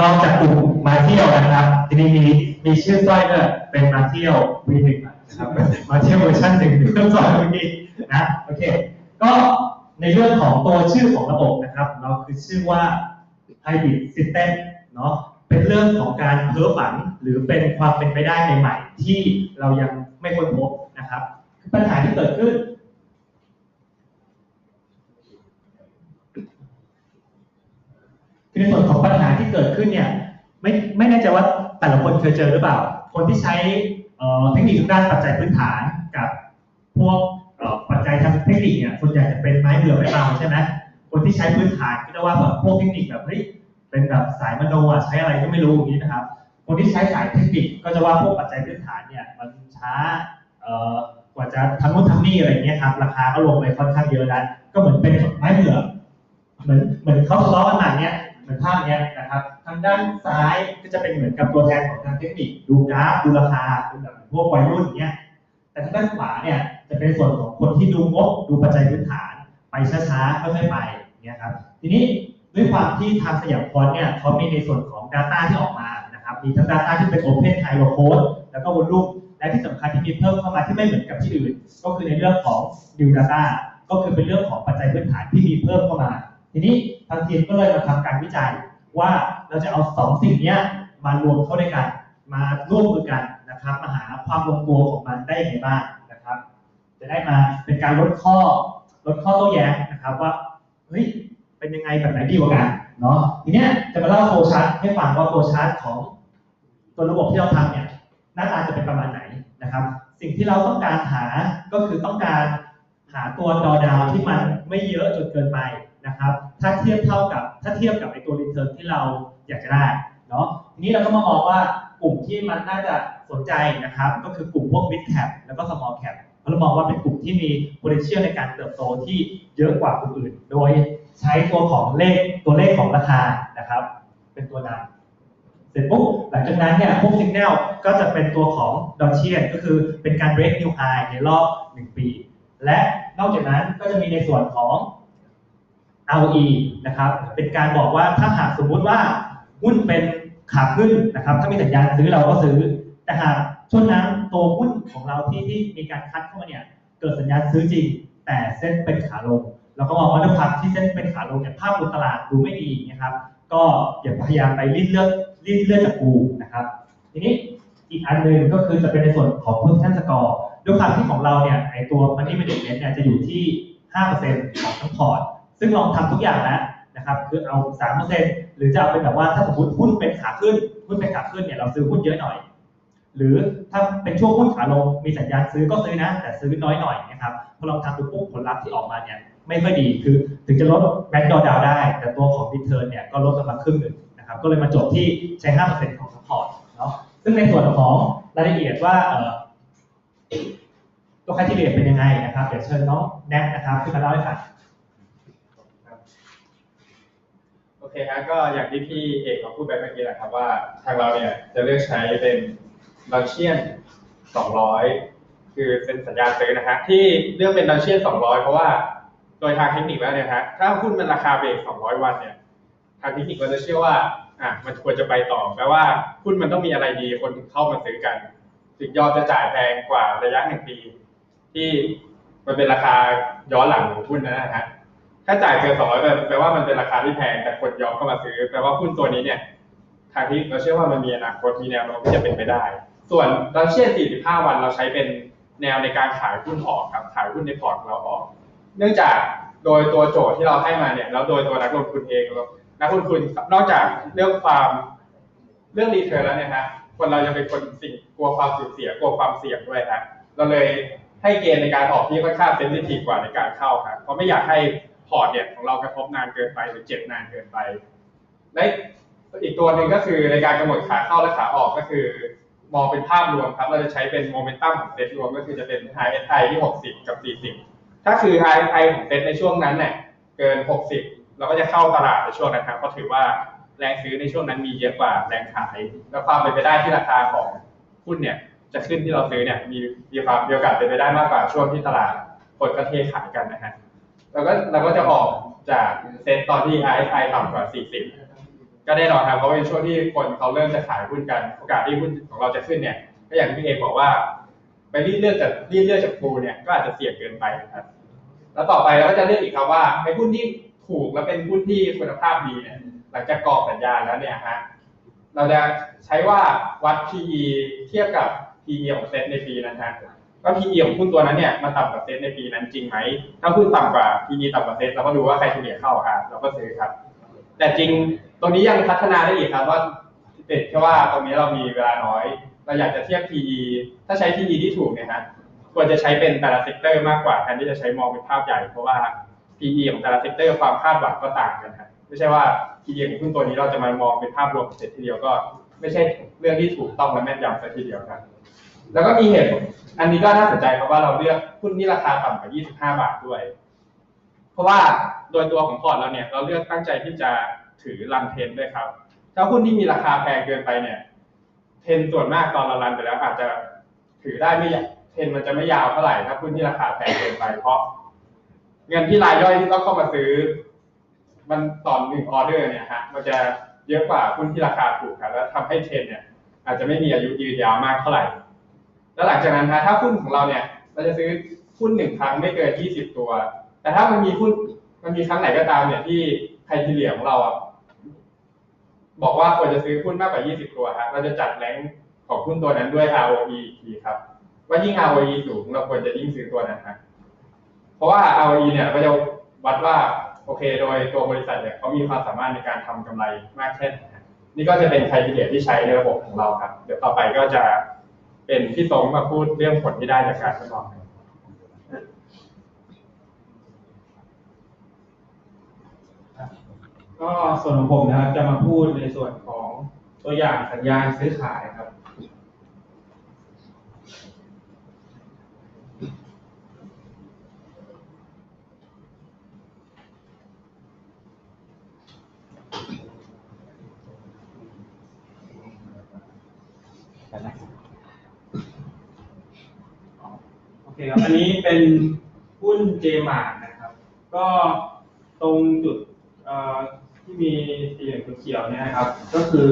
ก็จากลุ่มมาเที่ยวนะครับ ทีนี้มีมีชื่อสร้อยด้วยเป็นมาเที่ยววีหนึ่งนะครับมาเที่ยวเวอร์ชันหนึ่งเรื่องสอนเมื่อกี้นะโอเค ก็ในเรื่องของตัวชื่อของระบบนะครับ เราคือชื่อว่า Hybrid System เนาะเป็นเรื่องของการเพ้อฝันหรือเป็นความเป็นไปได้ใหม่ๆที่เรายังไม่ค้นพบนะครับ ปัญหาที่เกิดขึ้นส่วนของปัญหาที่ เกิดขึ้นเนี่ยไม่ไม่แน่ใจว่าแต่ละคนเคยเจอหรือเปล่า คนที่ใช้เทคนิคทางด้านปัจจัยพื้นฐานกับพวกปัจจัยทางเทคนิคเนี่ยส่วนใหญ่จะเป็นไม้เบื่อไม้เมาใช่ไหมคนที่ใช้พื้นฐานก็จะว่าแบบพวกเทคนิคแบบเฮ้ยเป็นแบบสายมโนอะใช้อะไรก็ไม่รู้อย่างนี้นะครับ คนที่ใช้สายเทคนิคก็จะว่าพวกปัจจัยพื้นฐานเนี่ยมันช้ากว่าจะทำนู่นทำนี่อะไรเงี้ยครับราคาก็ลงไปค่อนข้างเยอะแล้วก็เหมือนเป็นไม้เบื่อเหมือนเหมือนเขาทะเลาะกันมาเนี้ย เหมือนภาพเนี้ยนะครับ ทางด้านซ้ายก็จะเป็นเหมือนกับตัวแทนของทางเทคนิค ดูกราฟดูราคาเป็นแบบพวกวัยรุ่นเนี้ย แต่ทางด้านขวาเนี่ยจะเป็นส่วนของคนที่ดูงบดูปัจจัยพื้นฐาน ไปช้าๆค่อยๆไปเนี่ยครับ ทีนี้ด้วยความที่ทางสยามพรเนี่ยเขามีในส่วนของ Data ที่ออกมานะครับ มีทั้ง Data ที่เป็น Open High Low Code แล้วก็ Volume และที่สำคัญที่มีเพิ่มเข้ามาที่ไม่เหมือนกับที่อื่น ก็คือในเรื่องของ New Data ก็คือเป็นเรื่องของปัจจัยพื้นฐานที่มีเพิ่มเข้ามา ทีนี้ทางทีมก็เลยมาทำการวิจัยว่าเราจะเอาสองสิ่งนี้มารวมเข้าด้วยกัน มาร่วมมือกันนะครับมาหาความลงตัวของมันได้ยังไงบ้างนะครับ จะได้มาเป็นการลดข้อลดข้อโต้แย้งนะครับว่าเฮ้ยเป็นยังไงแบบไหนดีกว่ากันเนาะทีเนี้ยจะมาเล่าโฟชาร์ตให้ฟังว่าโฟชาร์ตของตัวระบบที่เราทำเนี่ยหน้าตาจะเป็นประมาณไหนนะครับ สิ่งที่เราต้องการหาก็คือต้องการหาตัวดอดาวที่มันไม่เยอะจนเกินไปนะครับ ถ้าเทียบเท่ากับถ้าเทียบกับไอตัวรีเทิร์นที่เราอยากจะได้เนาะทีนี้เราก็มามองว่ากลุ่มที่มันน่าจะสนใจนะครับ ก็คือกลุ่มพวก mid cap แล้วก็ small cap เพราะเรามองว่าเป็นกลุ่มที่มี potential ในการเติบโตที่เยอะกว่ากลุ่มอื่น โดยใช้ตัวของเลขตัวเลขของราคานะครับ เป็นตัวนำเสร็จปุ๊บหลังจากนั้นเนี่ยพวก signal ก็จะเป็นตัวของ d o c h i a n ก็คือเป็นการ break new high ในรอบ 1 ปี และนอกจากนั้นก็จะมีในส่วนของ ROE นะครับ เป็นการบอกว่าถ้าหากสมมุติว่าหุ้นเป็นขาขึ้นนะครับ ถ้ามีสัญญาณซื้อเราก็ซื้อ แต่หากช่วงนั้นตัวหุ้นของเราที่ที่มีการคัดเข้ามาเนี่ย เกิดสัญญาณซื้อจริง แต่เส้นเป็นขาลง เราก็มองว่าด้วยความที่เส้นเป็นขาลงเนี่ยภาพบนตลาดดูไม่ดีนะครับ ก็อย่าพยายามไปรีดเลือดรีดเลือดจากกูนะครับ ทีนี้อีกอันหนึ่งก็คือจะเป็นในส่วนของ position score ด้วยความที่ของเราเนี่ยไอตัว money management เนี่ยจะอยู่ที่5%ของทั้งพอร์ต ซึ่งลองทำทุกอย่างแล้วนะครับคือเอา3%หรือจะเอาเป็นแบบว่าถ้าสมมติหุ้นเป็นขาขึ้นหุ้นเป็นขาขึ้นเนี่ยเราซื้อหุ้นเยอะหน่อย หรือถ้าเป็นช่วงหุ้นขาลงมีสัญญาณซื้อก็ซื้อนะ แต่ซื้อน้อยหน่อยนะครับพอเราทำดูปุ๊บผลลัพธ์ที่ออกมาเนี่ยไม่ค่อยดีคือถึงจะลดแบงก์ดอดาวได้ แต่ตัวของรีเทิร์นเนี่ยก็ลดลงมาครึ่งหนึ่งนะครับก็เลยมาจบที่ใช้5%ของซัพพอร์ตเนาะซึ่งในส่วนของรายละเอียดว่าเออตัวค่าที่เรียนเป็นยังไงนะครับเดี๋ยวเชิญน้องแนทนะครับขึ้นมาเล่าให้ฟัง โอเคฮะก็อย่างที่พี่เอกเขาพูดไปเมื่อกี้แหละครับว่าทางเราเนี่ยจะเลือกใช้เป็นดัชเชียน 200 คือเป็นสัญญาณซื้อนะฮะที่เลือกเป็นดัชเชียน 200 เพราะว่าโดยทางเทคนิคแล้วเนี่ยฮะถ้าหุ้นมันราคาเบรก200 วันเนี่ยทางเทคนิคก็จะเชื่อว่าอะมันควรจะไปต่อแปลว่าหุ้นมันต้องมีอะไรดีคนเข้ามาซื้อกันถึงยอมจะจ่ายแพงกว่าระยะหนึ่งปี ที่มันเป็นราคาย้อนหลังของหุ้นนะฮะ ถ้าจ่ายเกินสองร้อยแปลว่ามันเป็นราคาที่แพงแต่คนยอมเข้ามาซื้อแปลว่าหุ้นตัวนี้เนี่ยทางที่เราเชื่อว่ามันมีอนาคตมีแนวโน้มที่จะเป็นไปได้ ส่วนเราเชื่อ45 วันเราใช้เป็นแนวในการขายหุ้นออกครับขายหุ้นในพอร์ตเราออก เนื่องจากโดยตัวโจทย์ที่เราให้มาเนี่ยแล้วโดยตัวนักลงทุนเองนักลงทุนนอกจากเรื่องความเรื่องรีเทิร์นแล้วเนี่ยฮะคนเรายังเป็นคนสิ่งกลัวความสูญเสียกลัวความเสี่ยงด้วยฮะเราเลยให้เกณฑ์ในการออกที่ค่อนข้างเซนซิทีฟกว่าในการเข้าครับเพราะไม่อยากให้ พอร์ตเนี่ยของเรากระทบนานเกินไปหรือเจ็บนานเกินไปและอีกตัวหนึ่งก็คือในการกำหนดขาเข้าและขาออกก็คือ มองเป็นภาพรวมครับเราจะใช้เป็นโมเมนตัมของเซตรวมก็คือจะเป็น RSI ที่ 60 กับ 40 ถ้าคือ RSI ของเซตในช่วงนั้นเนี่ยเกิน 60 เราก็จะเข้าตลาดในช่วงนั้นครับเพราะถือว่าแรงซื้อในช่วงนั้นมีเยอะกว่าแรงขาย และความเป็นไปได้ที่ราคาของหุ้นเนี่ยจะขึ้นที่เราซื้อเนี่ยมีมีความมีโอกาสเป็นไปได้มากกว่าช่วงที่ตลาดคนก็เทขายกันนะฮะ เราก็เราก็จะออกจากเซตตอนที่ RSI ต่ำกว่า 40 ก็แน่นอนครับเพราะเป็นช่วงที่คนเขาเริ่มจะขายหุ้นกันโอกาสที่หุ้นของเราจะขึ้นเนี่ยก็อย่างที่พี่เอกบอกว่า ไปรีดเลือดจากรีดเลือดจากปูเนี่ยก็อาจจะเสี่ยงเกินไปครับแล้วต่อไปเราก็จะเลือกอีกครับว่าไอ้หุ้นที่ถูกและเป็นหุ้นที่คุณภาพดีเนี่ยหลังจากกรอกสัญญาแล้วเนี่ยฮะเราจะใช้ว่าวัด PE เทียบกับ PE ของเซ็ตในปีนั้นฮะ ว่า PE ของหุ้นตัวนั้นเนี่ยมันต่ำกว่าเซ็ตในปีนั้นจริงไหม ถ้าหุ้นต่ำกว่า PE ต่ำกว่าเซ็ตเราก็ดูว่าใครเฉลี่ยเข้าครับเราก็ซื้อครับ แต่จริงตรงนี้ยังพัฒนาได้อีกครับว่าติดแค่ว่าตรงนี้เรามีเวลาน้อย เราอยากจะเทียบ PE ถ้าใช้ PE ที่ถูกเนี่ยฮะควรจะใช้เป็นแต่ละเซกเตอร์มากกว่าแทนที่จะใช้มองเป็นภาพใหญ่เพราะว่า PE ของแต่ละเซกเตอร์ความคาดหวังก็ต่างกันครับไม่ใช่ว่า PE ของหุ้นตัวนี้เราจะมามองเป็นภาพรวมเสร็จทีเดียวก็ ไม่ใช่เรื่องที่ถูกต้องและแม่นยำสัทีเดียวครับ แล้วก็มีเหตุอันนี้ก็น่าสนใจครับว่าเราเลือกหุ้นที่ราคาต่ำกว่า 25 บาทด้วย เพราะว่าโดยตัวของพอร์ตเราเนี่ยเราเลือกตั้งใจที่จะถือรันเทนด้วยครับ ถ้าหุ้นที่มีราคาแพงเกินไปเนี่ย เทนส่วนมากตอนเรารันไปแล้วอาจจะถือได้ไม่ยาวเทนมันจะไม่ยาวเท่าไหร่ถ้าหุ้นที่ราคาแพงเกินไป เพราะ เงินที่รายย่อยที่ต้องเข้ามาซื้อ มันตอนหนึ่งออเดอร์เนี่ยฮะมันจะเยอะกว่าหุ้นที่ราคาถูกครับแล้วทำให้เทนเนี่ย อาจจะไม่มีอายุยืนยาวมากเท่าไหร่ แล้วหลังจากนั้นฮะถ้าหุ้นของเราเนี่ย เราจะซื้อหุ้นหนึ่งครั้งไม่เกินยี่สิบตัว แต่ถ้ามันมีหุ้นมันมีครั้งไหนก็ตามเนี่ยที่ไครทีเรียของเราอะบอกว่าควรจะซื้อหุ้นมากกว่า 20 ตัวครับเราจะจัดแรงของหุ้นตัวนั้นด้วย ROE ทีครับ ว่ายิ่ง ROE สูงเราควรจะยิ่งซื้อตัวนั้นครับเพราะว่า ROE เนี่ยก็จะวัดว่าโอเค โดยตัวบริษัทเนี่ยเขามีความสามารถในการทำกำไรมากแค่ไหนนี่ก็จะเป็นไครทีเรียที่ใช้ในระบบของเราครับ เดี๋ยวต่อไปก็จะ เป็นพี่ตรงมาพูดเรื่องผลที่ได้จากการทดลองก็ส่วนของผมนะครับจะมาพูดในส่วนของตัวอย่างสัญญาณซื้อขายครับโอเครับ อันนี้เป็นหุ้นเจมาร์นะครับ ก็ตรงจุดที่มีสีเหลืองเขียวเนี่ยนะครับ ก็คือ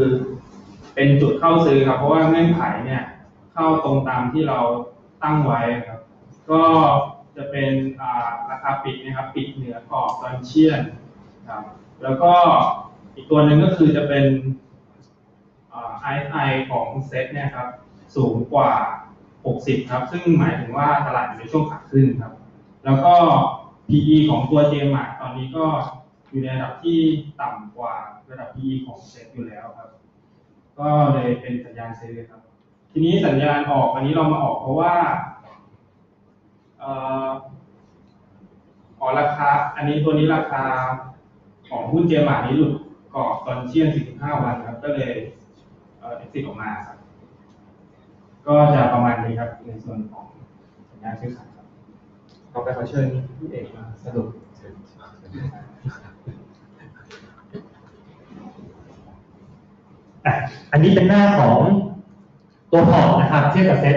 เป็นจุดเข้าซื้อครับ เพราะว่าเงื่อนไขเนี่ยเข้าตรงตามที่เราตั้งไว้ครับ ก็จะเป็นราคาปิดนะครับ ปิดเหนือกรอบดอนเชียนครับ แล้วก็อีกตัวหนึ่งก็คือจะเป็นไอไอของเซ็ตเนี่ยครับ สูงกว่า 60 ครับ ซึ่งหมายถึงว่าตลาดอยู่ในช่วงขาขึ้นครับ แล้วก็ PE ของตัวเจมตอนนี้ก็อยู่ในระดับที่ต่ำกว่าระดับ PE ของเซ็ตอยู่แล้วครับ ก็เลยเป็นสัญญาณซื้อครับ ทีนี้สัญญาณออกอันนี้เรามาออกเพราะว่าอ่อออกราคา อันนี้ตัวนี้ราคาของหุ้นเจมาร์นี้หลุดกรอบตอนเชียน45 วันครับ ก็เลยเอ่อ exit ออกมาครับ ก็จะประมาณนี้ครับในส่วนของสัญญาณซื้อขายครับต่อไปขอเชิญพี่เอกมาสรุปอันนี้เป็นหน้าของตัวพอร์ตนะครับเทียบกับเซ็ต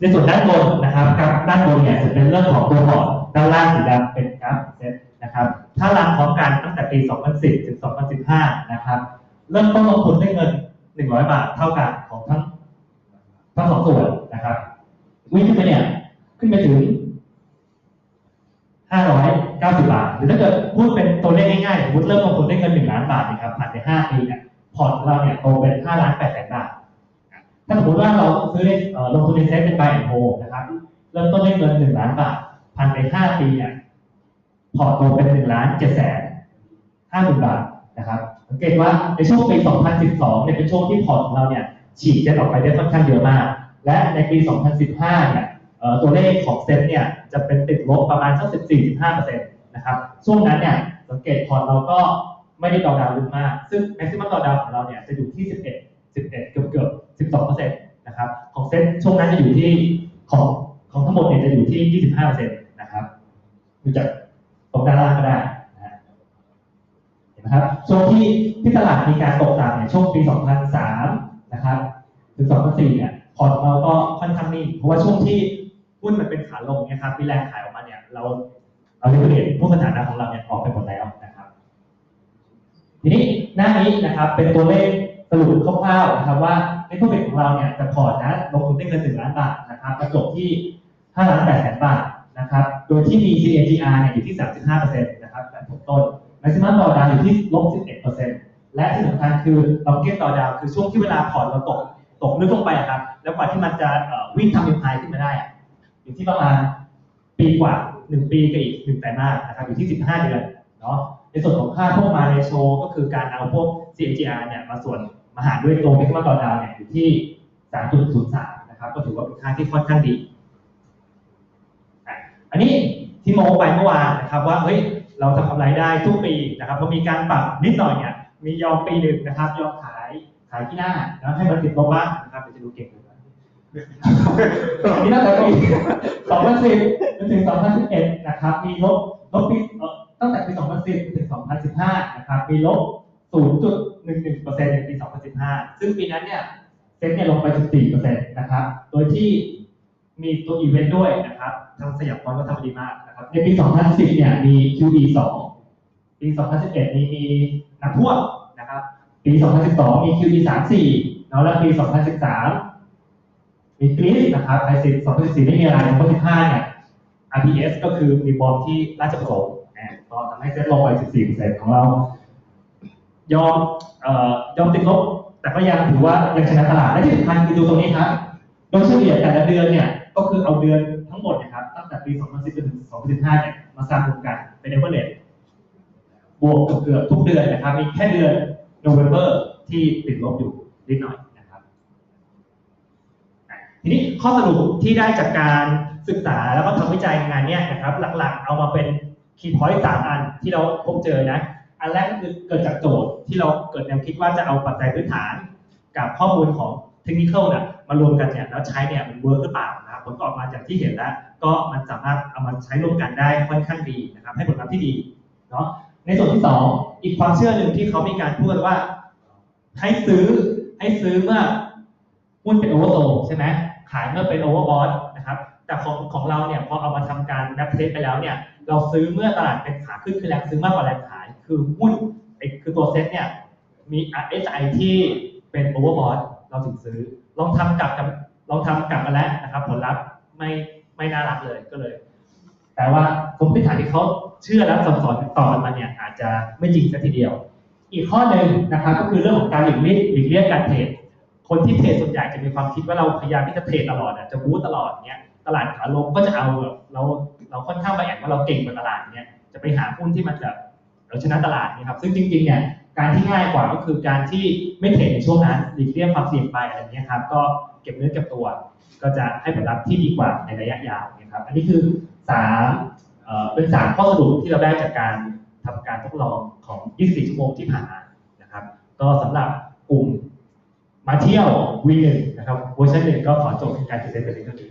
ในส่วนด้านบนนะครับกราฟด้านบนเนี่ยจะเป็นเรื่องของตัวพอร์ตด้านล่างสีดำเป็นกราฟเซ็ตนะครับ ถ้ารันพร้อมกันตั้งแต่ปี 2010 ถึง 2015 นะครับ เริ่มต้นลงทุนด้วยเงิน 100 บาทเท่ากันของทั้งทั้งสองส่วนนะครับวิ่งขึ้นไปเนี่ยขึ้น ไปถึง 590 บาท หรือถ้าเกิดพูดเป็นตัวเลขง่ายๆสมมติเริ่มลงทุนด้เงิน 1 ล้านบาทนะครับผ่านไป 5 ปีเนี่ยพอร์ตของเราเนี่ยโตเป็น 5 ล้าน8แสนบาท ถ้าสมมติว่าเราซื้อเอ่อลงทุนในเซ็ตเป็น buy and hold นะครับเริ่มต้นด้เงิน 1 ล้านบาทผ่านไป 5 ปีเนี่ยพอร์ตโตเป็น1ล้าน7แสน5หมื่นบาทนะครับสังเกตว่าในช่วงปี 2012 เนี่ยเป็นช่วงที่พอร์ตของเราเนี่ยฉีกเซ็ตออกไปได้ค่อนข้างเยอะมาก และในปี 2015 เนี่ยเอ่อ ตัวเลขของเซ็ตเนี่ยจะเป็นติดลบประมาณสัก 14-15%นะครับช่วงนั้นเนี่ยสังเกตพอร์ตเราก็ไม่ได้ดาวดาวลึกมาก ซึ่ง maximum ดาวดาวของเราเนี่ยจะอยู่ที่ 11 11 เกือบเกือบ12%นะครับของเซ็ตช่วงนั้นจะอยู่ที่ของของทั้งหมดเนี่ยจะอยู่ที่ 25%นะครับดูจากตรงด้านล่างก็ได้นะเห็นไหมครับช่วงที่ที่ตลาดมีการตกต่ำเนี่ยช่วงปี 2003 นะครับถึง 2004 เนี่ยพอร์ตเราก็ค่อนข้างนิ่งเพราะว่าช่วงที่ หุ้นมันเป็นขาลงเนี่ยครับมีแรงขายออกมาเนี่ยเราเอาเลิควิดผู้สถานะของเราเนี่ยออกไปหมดแล้วนะครับ ทีนี้หน้านี้นะครับเป็นตัวเลขสรุปคร่าวๆนะครับว่าในตัวเลขของเราเนี่ยจะพอร์ตนะลงทุนได้เงิน1ล้านบาทนะครับกระจบที่5ล้าน8แสนบาทนะครับโดยที่มี CAGR เนี่ยอยู่ที่ 35%นะครับแบบทบต้น maximum drawdown อยู่ที่ลบ11%และที่สำคัญคือ longest drawdown คือช่วงที่เวลาพอร์ตเราตกตกลึกลงไปครับ แล้วกว่าที่มันจะวิ่งทำ imply ขึ้นมาได้ อยู่ที่ประมาณปีกว่า 1 ปีกับอีก1ไตรมาสนะครับอยู่ที่ 15 เดือนเนาะในส่วนของค่าพวกมาเรโชก็คือการเอาพวก CAGR เนี่ยมาส่วนมาหารด้วยตัว maximum drawdown เนี่ยอยู่ที่ 3.03 นะครับ ก็ถือว่าเป็นค่าที่ค่อนข้างดี อันนี้ที่โมไปเมื่อวานนะครับว่าเฮ้ยเราทำกำไรได้ทุกปีนะครับพอมีการปรับนิดหน่อยเนี่ยมียอมปีหนึ่งนะครับยอมขายขายที่หน้าแล้วให้มันติดลบบ้างนะครับเดี๋ยวจะดูเก่ง เลยนะที่หน้าแต่ปี2010จนถึง 2011 นะครับ มีลบลบปีตั้งแต่ปี 2010 ถึง 2015 นะครับ มีลบ 0.11%ในปี 2015 ซึ่งปีนั้นเนี่ยเซ็ตเนี่ยลงไป 14%นะครับ โดยที่มีตัวอีเวนต์ด้วยนะครับ ทางสยามพรก็ทำดีมากนะครับ ในปี 2010 เนี่ยมี QE 2 ปี 2011 นี้มีน้ำท่วมนะครับ ปี 2012 มี QE 3 4แล้วปี 2013 มีกรีซนะครับไอซิ2014ไม่มีอะไร2015เนี่ย RPS ก็คือมีบอลที่ราชประสงค์นะก็ทำให้เซ็ตลงไป14%ของเรา ยอมเอ่อยอมติดลบ แต่ก็ยังถือว่ายังชนะตลาดและที่สำคัญคือดูตรงนี้ครับ โดยเฉลี่ยแต่ละเดือนเนี่ย ก็คือเอาเดือนทั้งหมดนะครับ ตั้งแต่ปี 2010จนถึง 2015 เนี่ย มาสร้างรวมกันเป็น average บวกเกือบทุกเดือนนะครับ มีแค่เดือน November ที่ติดลบอยู่นิดหน่อย ทีนี้ข้อสรุปที่ได้จากการศึกษาแล้วก็ทำวิจัยงานเนี้ยนะครับหลักๆ เอามาเป็น key point สามอันที่เราพบเจอนะ อันแรกก็คือเกิดจากโจทย์ที่เราเกิดแนวคิดว่าจะเอาปัจจัยพื้นฐาน กับข้อมูลของเทคนิคเนี่ยมารวมกันเนี่ยแล้วใช้เนี่ยมันเวิร์กหรือเปล่านะผลออกมาจากที่เห็นแล้ว ก็มันสามารถเอามาใช้ร่วมกันได้ค่อนข้างดีนะครับให้ผลลัพธ์ที่ดีเนาะในส่วนที่สองอีกความเชื่อหนึ่งที่เขามีการพูดว่า ให้ซื้อให้ซื้อเมื่อหุ้นเป็นโอเวอร์โซใช่ไหม ขายเมื่อเป็นโอเวอร์บอทนะครับ แต่ของของเราเนี่ยพอเอามาทำการนับเทสไปแล้วเนี่ยเราซื้อเมื่อตลาดเป็นขาขึ้นคือแรงซื้อมากกว่าแรงขาย คือหุ้นไอ้คือตัวเซ็ตเนี่ยมี RSI ที่เป็นโอเวอร์บอทเราถึงซื้อ ลองทำกลับกันลองทำกลับมาแล้วนะครับ ผลลัพธ์ไม่ไม่น่ารักเลยก็เลย แต่ว่าสมมติฐานที่เขาเชื่อแล้วสอนสอนต่อกันมาเนี่ยอาจจะไม่จริงสักทีเดียว อีกข้อหนึ่งนะครับ ก็คือเรื่องของการหลีกเลี่ยงหลีกเลี่ยงการเทรด คนที่เทรดส่วนใหญ่จะมีความคิดว่าเราพยายามที่จะเทรดตลอดอะจะบู๊ตลอดเนี้ยตลาดขาลงก็จะเอาเราเราค่อนข้างไปแอบว่าเราเก่งกว่าตลาดเนี้ยจะไปหาหุ้นที่มันจะเราชนะตลาดนี่ครับซึ่งจริงๆเนี่ยการที่ง่ายกว่าก็คือการที่ไม่เทรดในช่วงนั้นหลีกเลี่ยงความเสี่ยงไปอะไรเงี้ยครับก็เก็บเนื้อเก็บตัว ก็จะให้ผลลัพธ์ที่ดีกว่าในระยะยาวนะครับอันนี้คือสามเอ่อเป็นสามข้อสรุปที่เราได้จากการทำการทดลองของ 24 ชั่วโมงที่ผ่านมานะครับ ก็สำหรับกลุ่ม มาเที่ยววีหนึ่งนะครับเวอร์ชันหนึ่งก็ขอจบการจัดเซตเป็นอท่านี้